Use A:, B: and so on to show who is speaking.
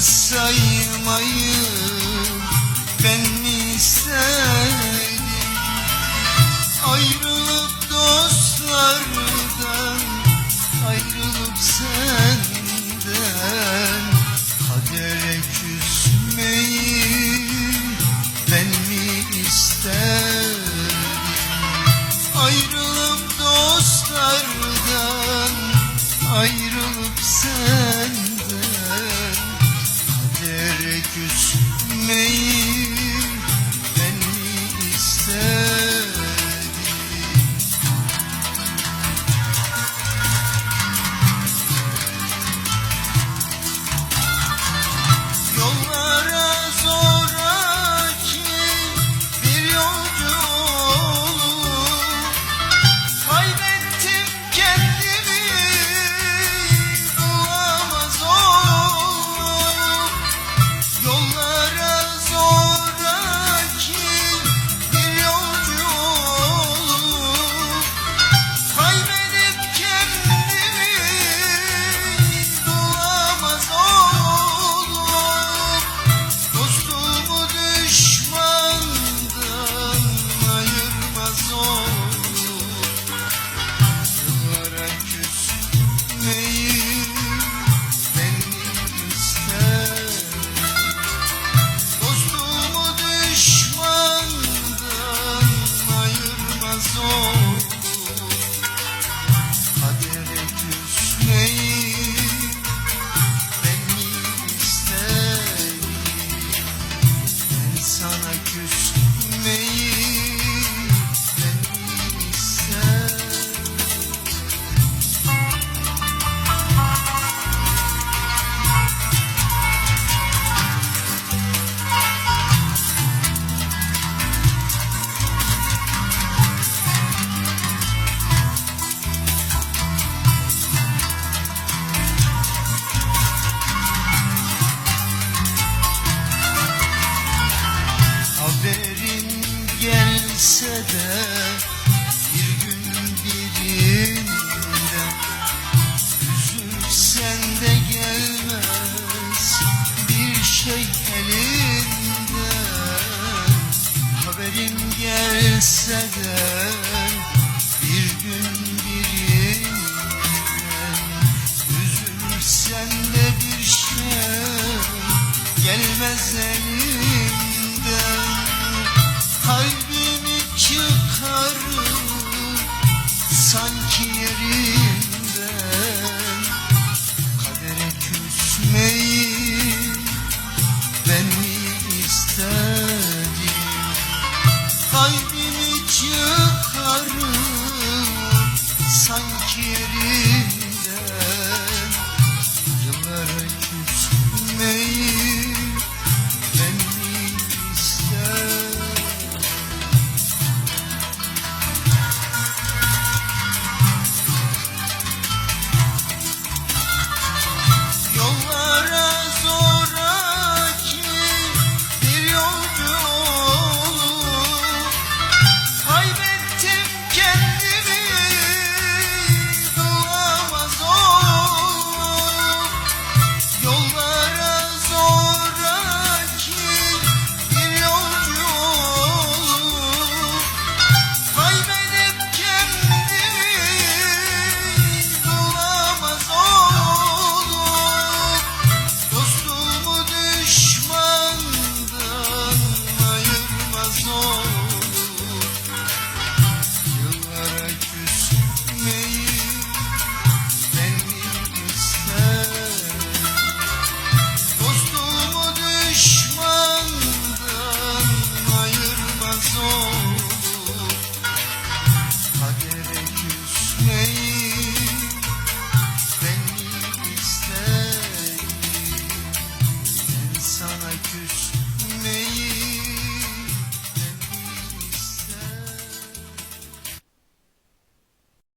A: saymayı ben mi isterim Ayrılıp dostlardan Ayrılıp senden Kadere küsmeyi Ben mi isterim Ayrılıp dostlardan Ayrılıp gelse de bir gün birinden Üzülsen de gelmez. Bir şey elinden Haberin gelse de bir gün birinden Üzülsen de bir şey gelmez elimden. Kalbimi sanki yerinden Kadere küsmeyi ben mi istedim? Kalbimi çıkarır sanki yerinden